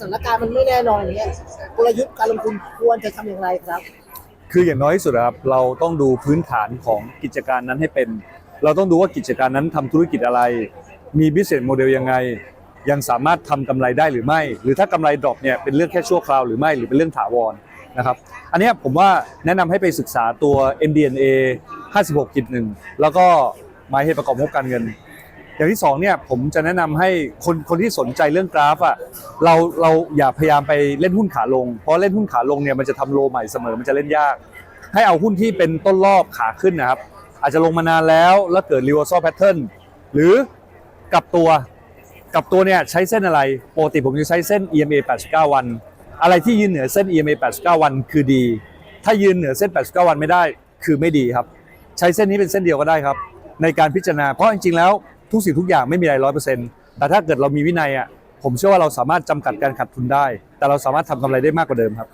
สถานการณ์มันไม่แน่นอนอย่างเงี้ยกลยุทธ์การลงทุนควรจะทำอย่างไรครับ คืออย่างน้อยที่สุดอะครับเราต้องดูพื้นฐานของกิจการนั้นให้เป็น เราต้องดูว่ากิจการนั้นทำธุรกิจอะไร มี business model ยังไง ยังสามารถทำกำไรได้หรือไม่ หรือถ้ากำไรดรอปเนี่ยเป็นเรื่องแค่ชั่วคราวหรือไม่หรือเป็นเรื่องถาวรนะครับอันนี้ผมว่าแนะนำให้ไปศึกษาตัว MDNA 56.1 แล้วก็หมายเหตุประกอบงบการเงิน อย่างที่สองเนี่ยผมจะแนะนำให้คนคนที่สนใจเรื่องกราฟอะเราเราอย่าพยายามไปเล่นหุ้นขาลง เพราะเล่นหุ้นขาลงเนี่ยมันจะทำโลใหม่เสมอมันจะเล่นยาก ให้เอาหุ้นที่เป็นต้นรอบขาขึ้นนะครับ อาจจะลงมานานแล้วแล้วเกิด reversal pattern หรือกลับตัวกลับตัวเนี่ยใช้เส้นอะไรปกติผมจะใช้เส้น EMA 89 วัน อะไรที่ยืนเหนือเส้น EMA 89 วันคือดี ถ้ายืนเหนือเส้น 89 วันไม่ได้คือไม่ดีครับ ใช้เส้นนี้เป็นเส้นเดียวก็ได้ครับ ในการพิจารณาเพราะจริงๆแล้ว ทุกสิ่งทุกอย่างไม่มีอะไรร้อยเปอร์เซ็นต์แต่ถ้าเกิดเรามีวินัยอะผมเชื่อว่าเราสามารถจำกัดการขาดทุนได้ แต่เราสามารถทำกำไรได้มากกว่าเดิมครับ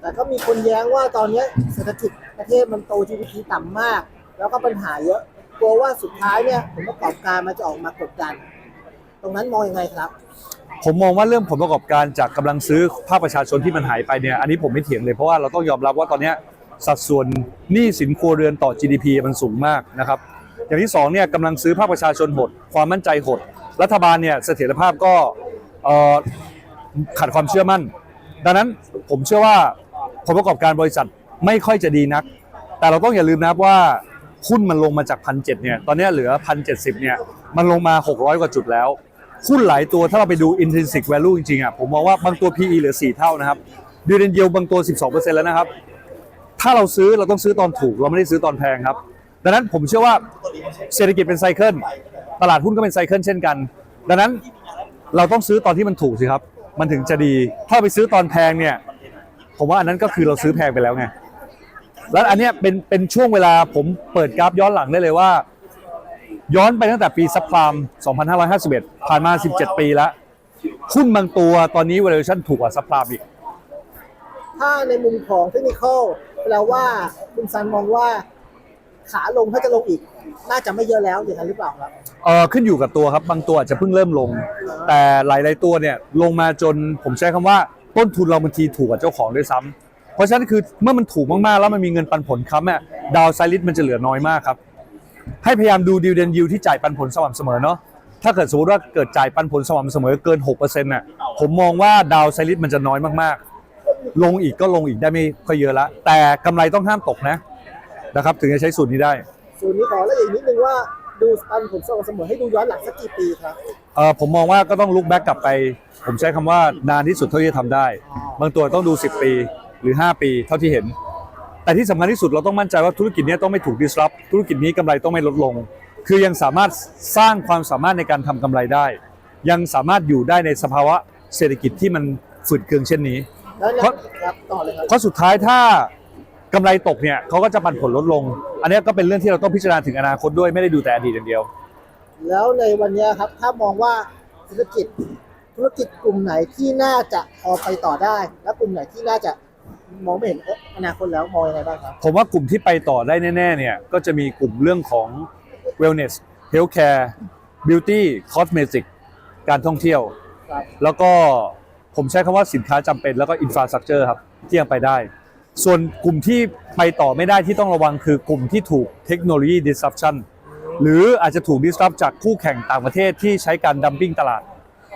แต่ก็มีคนแย้งว่าตอนเนี้ยเศรษฐกิจประเทศมันโต GDP ต่ำมาก แล้วก็ปัญหาเยอะกลัวว่าสุดท้ายเนี่ยผลประกอบการมันจะออกมากดดัน ตรงนั้นมองยังไงครับ ผมมองว่าเรื่องผลประกอบการจากกำลังซื้อภาคประชาชนที่มันหายไปเนี่ยอันนี้ผมไม่เถียงเลยเพราะว่าเราต้องยอมรับว่าตอนเนี้ยสัดส่วนหนี้สินครัวเรือนต่อ GDP มันสูงมากนะครับ อย่างที่สองเนี่ยกำลังซื้อภาคประชาชนหด ความมั่นใจหด รัฐบาลเนี่ยเสถียรภาพก็ขาดความเชื่อมั่น ดังนั้นผมเชื่อว่าผลประกอบการบริษัทไม่ค่อยจะดีนัก แต่เราต้องอย่าลืมนะครับว่าหุ้นมันลงมาจากพันเเนี่ยตอนนี้เหลือพันเเนี่ยมันลงมา 600 กว่าจุดแล้วหุ้นหลายตัวถ้าเราไปดู intrinsic value จริงๆอะผมมองว่าบางตัว PE เหลือ 4 เท่านะครับดีเดนเยลบางตัว 12%แล้วนะครับ ถ้าเราซื้อเราต้องซื้อตอนถูกเราไม่ได้ซื้อตอนแพงครับ ดังนั้นผมเชื่อว่าเศรษฐกิจเป็นไซเคิลตลาดหุ้นก็เป็นไซเคิลเช่นกัน ดังนั้นเราต้องซื้อตอนที่มันถูกสิครับ มันถึงจะดี ถ้าไปซื้อตอนแพงเนี่ย ผมว่าอันนั้นก็คือเราซื้อแพงไปแล้วไง แล้วอันเนี้ยเป็นเป็นช่วงเวลาผมเปิดกราฟย้อนหลังได้เลยว่า ย้อนไปตั้งแต่ปีซับพลาม2551 ผ่านมา 17 ปีแล้วหุ้นบางตัวตอนนี้ valuation ถูกกว่าซับพลามอีก ถ้าในมุมของเทคนิคอลแปลว่าคุณซันมองว่า ขาลงถ้าจะลงอีก น่าจะไม่เยอะแล้วอย่างนั้นหรือเปล่าครับ เออขึ้นอยู่กับตัวครับบางตัวอาจจะเพิ่งเริ่มลง แต่หลายๆตัวเนี่ยลงมาจนผมใช้คำว่าต้นทุนเราบางทีถูกกว่าเจ้าของด้วยซ้ำเพราะฉะนั้นคือเมื่อมันถูกมากๆ แล้วมันมีเงินปันผลค้ำอ่ดาวไซริสมันจะเหลือน้อยมากครับ ให้พยายามดูดิวเดนยิวที่จ่ายปันผลสม่ำเสมอเนาะถ้าเกิดสมมติว่าเกิดจ่ายปันผลสม่ำเสมอเกิน6%น่ะผมมองว่าดาวไซริสมันจะน้อยมากๆ ลงอีกก็ลงอีกได้ไม่ค่อยเยอะละแต่กำไรต้องห้ามตกนะ นะครับถึงจะใช้สูตรนี้ได้ส่วนนี้ขอละเอียดนิดนึงว่าดูปันผลสม่ำเสมอให้ดูย้อนหลังสักกี่ปีครับ เออผมมองว่าก็ต้องลุกแบ็กกลับไป ผมใช้คำว่านานที่สุดเท่าที่จะทำได้ บางตัวต้องดู 10 ปีหรือ 5 ปีเท่าที่เห็น แต่ที่สำคัญที่สุดเราต้องมั่นใจว่าธุรกิจนี้ต้องไม่ถูก disrupt ธุรกิจนี้กำไรต้องไม่ลดลง คือยังสามารถสร้างความสามารถในการทำกำไรได้ ยังสามารถอยู่ได้ในสภาวะเศรษฐกิจที่มันฝืดเคืองเช่นนี้ แล้วเพราะ ครับต่อเลยครับเพราะสุดท้ายถ้า กำไรตกเนี่ยเขาก็จะปันผลลดลง อันนี้ก็เป็นเรื่องที่เราต้องพิจารณาถึงอนาคตด้วยไม่ได้ดูแต่อดีตอย่างเดียว แล้วในวันเนี้ยครับถ้ามองว่าเศรษฐกิจธุรกิจกลุ่มไหนที่น่าจะพอไปต่อได้ และกลุ่มไหนที่น่าจะมองไม่เห็นอนาคตแล้วมองยังไงบ้างครับ ผมว่ากลุ่มที่ไปต่อได้แน่ๆเนี่ยก็จะมีกลุ่มเรื่องของ wellness healthcare beauty cosmetic การท่องเที่ยว ครับ แล้วก็ผมใช้คำว่าสินค้าจำเป็นแล้วก็ infrastructure ครับที่ยังไปได้ ส่วนกลุ่มที่ไปต่อไม่ได้ที่ต้องระวังคือกลุ่มที่ถูกเทคโนโลยี disruption หรืออาจจะถูก disrupt จากคู่แข่งต่างประเทศที่ใช้การดัมปิ้งตลาด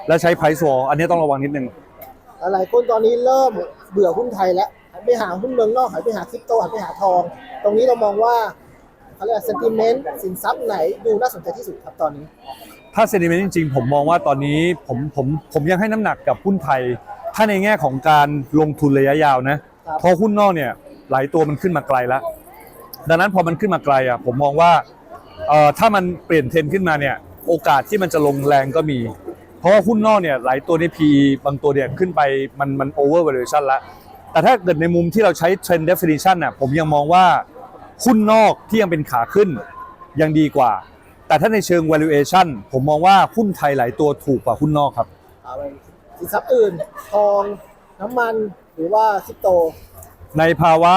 และใช้ price war อันนี้ต้องระวังนิดนึง หลายคนตอนนี้เริ่มเบื่อหุ้นไทยแล้วหันไปหาหุ้นเมืองนอกหันไปหาคริปโตหันไปหาทอง ตรงนี้เรามองว่าเขาเรียกเซนติเมนต์สินทรัพย์ไหนดูน่าสนใจที่สุดครับตอนนี้ ถ้าเซนิเมนต์จริงๆ ผมมองว่าตอนนี้ผมผมผมยังให้น้ำหนักกับหุ้นไทย ถ้าในแง่ของการลงทุนระยะยาวนะครับเพราะหุ้นนอกเนี่ยหลายตัวมันขึ้นมาไกลแล้ว ดังนั้นพอมันขึ้นมาไกลอะผมมองว่าถ้ามันเปลี่ยนเทรนขึ้นมาเนี่ยโอกาสที่มันจะลงแรงก็มี เพราะว่าหุ้นนอกเนี่ยหลายตัวใน PE บางตัวเนี่ยขึ้นไปมันมัน over valuation แล้วแต่ถ้าเกิดในมุมที่เราใช้ trend definition น่ะผมยังมองว่าหุ้นนอกที่ยังเป็นขาขึ้นยังดีกว่า แต่ถ้าในเชิง valuation ผมมองว่าหุ้นไทยหลายตัวถูกกว่าหุ้นนอกครับอาไปสินทรัพย์อื่นทองน้ำมัน หรือว่าคริปโต ในภาวะ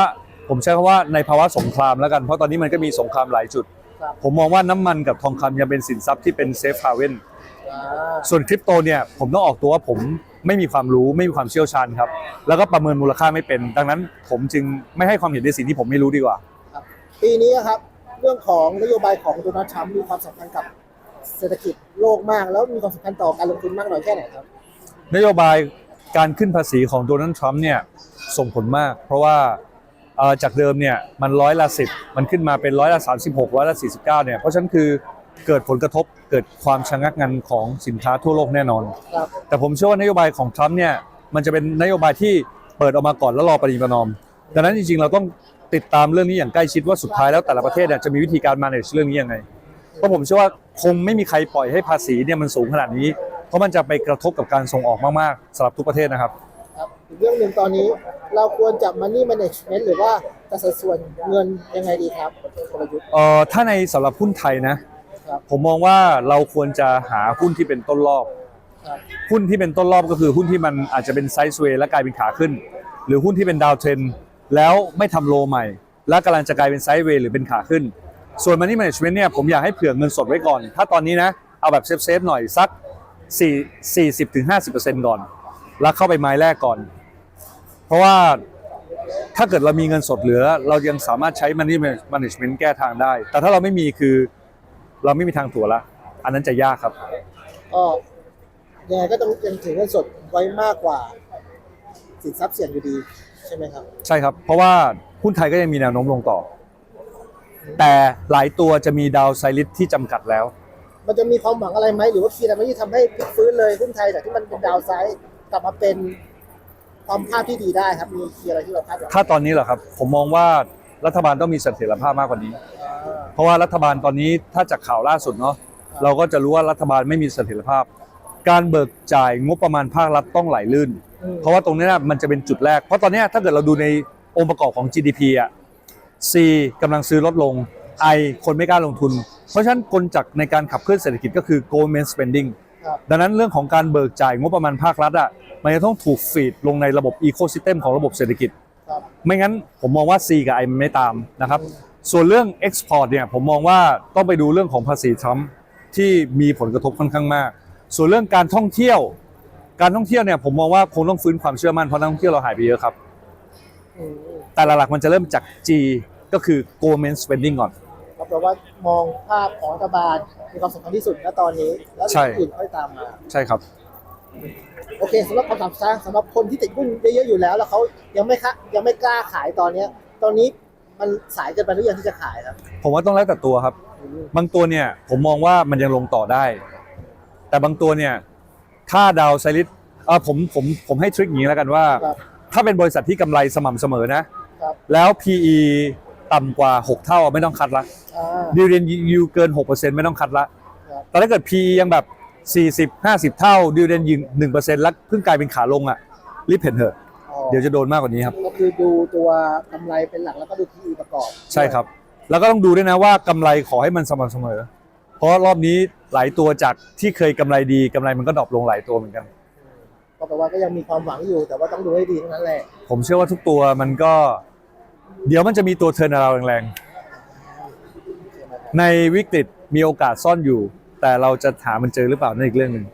ผมใช้คำว่าในภาวะสงครามแล้วกันเพราะตอนนี้มันก็มีสงครามหลายจุด ครับ ผมมองว่าน้ำมันกับทองคำยังเป็นสินทรัพย์ที่เป็นเซฟฮาเวนอ่าส่วนคริปโตเนี่ยผมต้องออกตัวว่าผมไม่มีความรู้ไม่มีความเชี่ยวชาญครับ แล้วก็ประเมินมูลค่าไม่เป็น ดังนั้นผมจึงไม่ให้ความเห็นในสิ่งที่ผมไม่รู้ดีกว่า ครับปีนี้ครับ เรื่องของนโยบายของโดนัลด์ทรัมป์มีความสำคัญกับเศรษฐกิจโลกมาก แล้วมีความสำคัญต่อการลงทุนมากน้อยแค่ไหนครับ นโยบาย การขึ้นภาษีของโดนัลด์ทรัมป์เนี่ยส่งผลมาก เพราะว่าจากเดิมเนี่ยมันร้อยละสิบมันขึ้นมาเป็นร้อยละสามสิบหกร้อยละสี่สิบเก้าเนี่ยเพราะฉะนั้นคือเกิดผลกระทบเกิดความชะงักงันของสินค้าทั่วโลกแน่นอน แต่ผมเชื่อว่านโยบายของทรัมป์เนี่ยมันจะเป็นนโยบายที่เปิดออกมาก่อนแล้วรอปฏิประนอมดังนั้นจริงๆ เราต้องติดตามเรื่องนี้อย่างใกล้ชิดว่าสุดท้ายแล้วแต่ละประเทศเนี่ยจะมีวิธีการ manage เรื่องนี้ยังไงเพราะผมเชื่อว่าคงไม่มีใครปล่อยให้ภาษีเนี่ยมันสูงขนาดนี้ เพราะมันจะไปกระทบกับการส่งออกมากๆสำหรับทุกประเทศนะครับ ครับอีกเรื่องหนึ่งตอนนี้เราควรจะ money management หรือว่าจะสัดส่วนเงินยังไงดีครับกลยุทธ์ เอ่อถ้าในสำหรับหุ้นไทยนะ ครับ ผมมองว่าเราควรจะหาหุ้นที่เป็นต้นรอบ ครับ หุ้นที่เป็นต้นรอบก็คือหุ้นที่มันอาจจะเป็นไซด์เวย์และกลายเป็นขาขึ้น หรือหุ้นที่เป็นดาวเทรนแล้วไม่ทำโลใหม่ และกำลังจะกลายเป็นไซด์เวย์หรือเป็นขาขึ้น ส่วน Money Management เนี่ยผมอยากให้เผื่อเงินสดไว้ก่อน ถ้าตอนนี้นะ เอาแบบเซฟๆหน่อยสัก 4 40ถึง50%ก่อน แล้วเข้าไปไม้แรกก่อน เพราะว่าถ้าเกิดเรามีเงินสดเหลือ เรายังสามารถใช้ Money Management แก้ทางได้ แต่ถ้าเราไม่มีคือเราไม่มีทางตั๋วละ อันนั้นจะยากครับ ก็ยังไงก็ต้องยังถือเงินสดไว้มากกว่า สินทรัพย์เสี่ยงอยู่ดีใช่ไหมครับ ใช่ครับ เพราะว่าหุ้นไทยก็ยังมีแนวโน้มลงต่อ แต่หลายตัวจะมีดาวไซริสที่จำกัดแล้ว มันจะมีความหวังอะไรไหมหรือว่าคีย์อะไรไหมที่ทำให้พลิกฟื้นเลยหุ้นไทยจากที่มันเป็นดาวไซด์กลับมาเป็นความภาพที่ดีได้ครับ มีคีย์อะไรที่เราคาดหวังถ้าตอนนี้เหรอครับ ผมมองว่ารัฐบาลต้องมีเสถียรภาพมากกว่านี้อ่าเพราะว่ารัฐบาลตอนนี้ถ้าจากข่าวล่าสุดเนาะเราก็จะรู้ว่ารัฐบาลไม่มีเสถียรภาพ การเบิกจ่ายงบประมาณภาครัฐต้องไหลลื่นอืมเพราะว่าตรงนี้นะมันจะเป็นจุดแรก เพราะตอนเนี้ยถ้าเกิดเราดูในองค์ประกอบของ GDP อะ C กำลังซื้อลดลง I คนไม่กล้าลงทุน เพราะฉะนั้นกลจักรในการขับเคลื่อนเศรษฐกิจก็คือ government spending ครับดังนั้นเรื่องของการเบิกจ่ายงบประมาณภาครัฐอะมันจะต้องถูกฟีดลงในระบบ ecosystem ของระบบเศรษฐกิจครับไม่งั้นผมมองว่า C กับ I มันไม่ตามนะครับส่วนเรื่อง Export เนี่ยผมมองว่าต้องไปดูเรื่องของภาษีทรัมป์ที่มีผลกระทบค่อนข้างมาก ส่วนเรื่องการท่องเที่ยว การท่องเที่ยวเนี่ยผมมองว่าคงต้องฟื้นความเชื่อมั่นเพราะนักท่องเที่ยวเราหายไปเยอะครับอืมแต่หลักๆมันจะเริ่มจาก G ก็คือ government spending ก่อนก็ แปลว่ามองภาพของรัฐบาลมีความสำคัญที่สุดณตอนนี้ แล้วใช่อื่นค่อยตามมา ใช่ครับ โอเคสำหรับคำถามสร้างสำหรับคนที่ติดหุ้นเยอะๆอยู่แล้ว แล้วเขายังไม่คะยังไม่กล้าขายตอนเนี้ย ตอนนี้มันสายเกินไปหรือยังที่จะขายครับ ผมว่าต้องแล้วแต่ตัวครับ บางตัวเนี่ยผมมองว่ามันยังลงต่อได้ แต่บางตัวเนี่ยถ้าดาวไซริสเออผมผมผมให้ทริคอย่างนี้แล้วกันว่าครับถ้าเป็นบริษัทที่กำไรสม่ำเสมอนะครับแล้ว PE ต่ำกว่า 6 เท่าไม่ต้องคัดละอ่า ดิวเดนยูเกิน 6%ไม่ต้องคัดละ ครับ แต่ถ้าเกิด PE ยังแบบ 40 50 เท่าดิวเดนยิง1%แล้วเพิ่งกลายเป็นขาลงอะรีบเห็นเถอะ อ๋อเดี๋ยวจะโดนมากกว่านี้ครับ ก็คือดูตัวกำไรเป็นหลักแล้วก็ดู PE ประกอบใช่ครับ แล้วก็ต้องดูด้วยนะว่ากำไรขอให้มันสม่ำเสมอ เพราะรอบนี้หลายตัวจากที่เคยกำไรดีกำไรมันก็ดรอปลงหลายตัวเหมือนกัน ก็แปลว่าก็ยังมีความหวังอยู่แต่ว่าต้องดูให้ดีเท่านั้นแหละผมเชื่อว่าทุกตัวมันก็ เดี๋ยวมันจะมีตัวเทิร์นเราแรงๆ ในวิกฤตมีโอกาสซ่อนอยู่ แต่เราจะหามันเจอหรือเปล่านั่นอีกเรื่องหนึ่ง